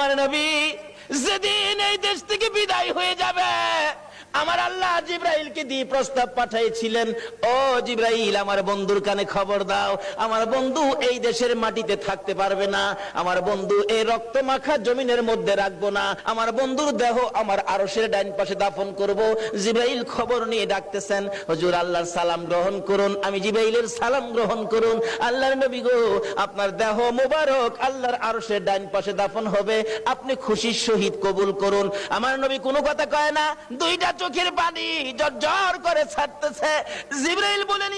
আমার নবী যেদিন এই দেশ থেকে বিদায় হয়ে যাবে আমার আল্লাহ জিব্রাইলকে দিয়ে প্রস্তাব পাঠাইছিলেন, ও জিব্রাইল, আমার বন্ধুর কানে খবর দাও। আমার বন্ধু এই দেশের মাটিতে থাকতে পারবে না। আমার বন্ধু এই রক্ত মাখা জমিনের মধ্যে রাখব না। আমার বন্ধুর দেহ আমার আরশের ডাইন পাশে দাফন করব। জিব্রাইল খবর নিয়ে ডাকতেছেন, হুজুর, আল্লাহর সালাম গ্রহণ করুন, আমি জিব্রাইলের সালাম গ্রহণ করুন। আল্লাহর নবী গো, আপনার দেহ মোবারক আল্লাহর আরশের ডাইন পাশে দাফন হবে। আপনি খুশির সহিত কবুল করুন। আমার নবী কোনো কথা কয় না, দুইটা চোখের পানি জর্জর করে ছাড়তেছে। জিব্রাইল বলেন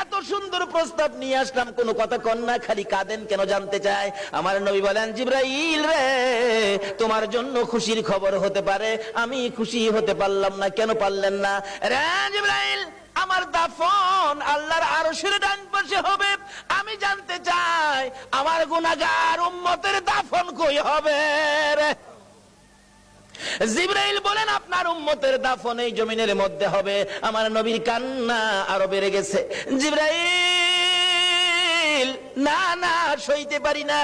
এত সুন্দর প্রস্তাব নিয়ে আসলাম। কোনো কথা কন না খালি কাঁদেন, কেন জানতে চায়? আমার নবী বলেন, জিব্রাইল রে, তোমার জন্য খুশির খবর হতে পারে। আমি খুশি হতে পারলাম না, কেন পারলেন না? রে জিব্রাইল, আমার দাফন আল্লাহর আরশের ডান পাশে হবে। আমি জানতে চাই, আমার গুনাহগার উম্মতের দাফন কই হবে রে? জিব্রাইল বলেন, আপনার উম্মতের দাফন এই জমিনের মধ্যে হবে। আমার নবীর কান্না আরও বেড়ে গেছে। জিব্রাইল না না সইতে পারি না।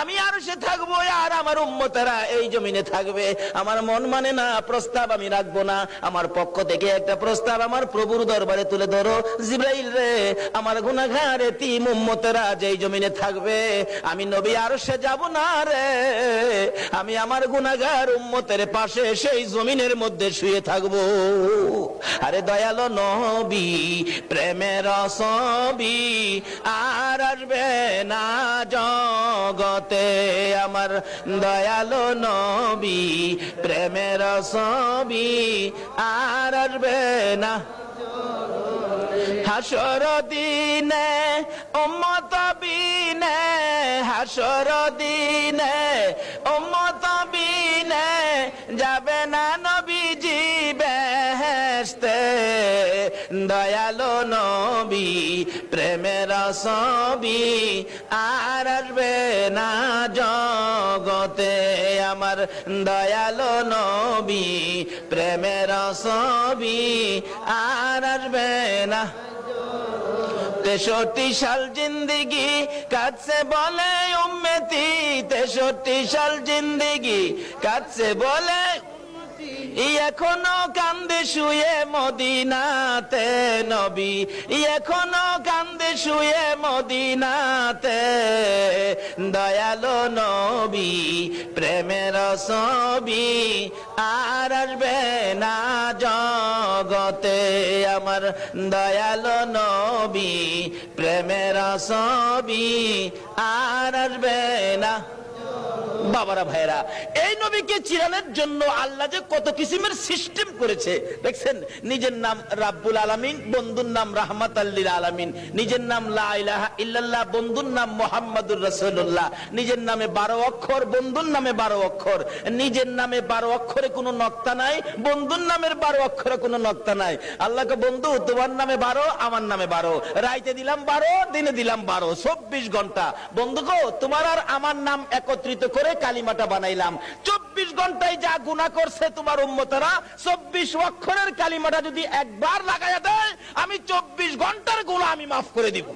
আমি আর সে থাকব আর আমার উম্মতেরা এই জমিনে থাকবে। আমার মন মানে না, প্রস্তাব আমি রাখব না। আমার পক্ষ থেকে একটা প্রস্তাব আমার প্রভুর দরবারে তুলে ধরো। জিব্রাইল রে, আমার গুনাঘারে তিম উম্মতেরা যেই জমিনে থাকবে, আমি নবী আর সে যাব না রে। আমি আমার গুনাগার উম্মতের পাশে সেই জমিনের মধ্যে শুয়ে থাকব। আরে দয়ালো নবী, প্রেমের সবি আর আসবে না জগতে আমার দয়ালো নবী, প্রেমের সবি আর আসবে না। হাসর দিনে, উম্মত বিনে, হাসর দিনে, উম্মত বিনে যাবে না নবীজি বেহেশতে। দয়ালো নবী, প্রেমের সবি আর আসবে না জগতে। আমার দয়ালো নবী, প্রেমের সবি আর আসবে না। তেষট্টি সাল জিন্দিগি কাছে বলে উম্মেতি, তেষট্টি সাল জিন্দিগি কাছে বলে এখনও কান্দে শুয়ে মদিনাতে নবী। এখনও কান্দে শুয়ে মদিনাতে দয়ালো নবী, প্রেমের ছবি আর আসবে না জগতে। আমার দয়ালো নবী, প্রেমের ছবি আর আসবে না বাবারা ভাইরা এই নবীকে চিরানোর জন্য আল্লাহ যে কত কিসিমের সিস্টেম করেছে, দেখছেন? নিজের নাম রাব্বুল আলামিন, বন্ধুর নাম রাহমাত আল্লিল আলামিন, নিজের নাম লা ইল্লাল্লাহ, বন্ধুর নাম মোহাম্মদুর রাসূলুল্লাহ, নিজের নামে বারো অক্ষর, বন্ধুর নামে বারো অক্ষর, নিজের নামে বারো অক্ষরে কোনো নক্তা নাই, বন্ধুর নামের বারো অক্ষরে কোনো নক্তা নাই। আল্লাহকে বন্ধু, তোমার নামে বারো, আমার নামে বারো, রাইতে দিলাম বারো, দিনে দিলাম বারো, চব্বিশ ঘণ্টা। বন্ধু তোমার আর আমার নাম একত্রিত করে কালিমাটা বানাইলাম। চব্বিশ ঘন্টায় যা গুণা করছে তোমার উন্মতারা চব্বিশ অক্ষরের কালিমাটা যদি একবার লাগাইয়া দেয়, আমি চব্বিশ ঘণ্টার গুণা আমি মাফ করে দিব।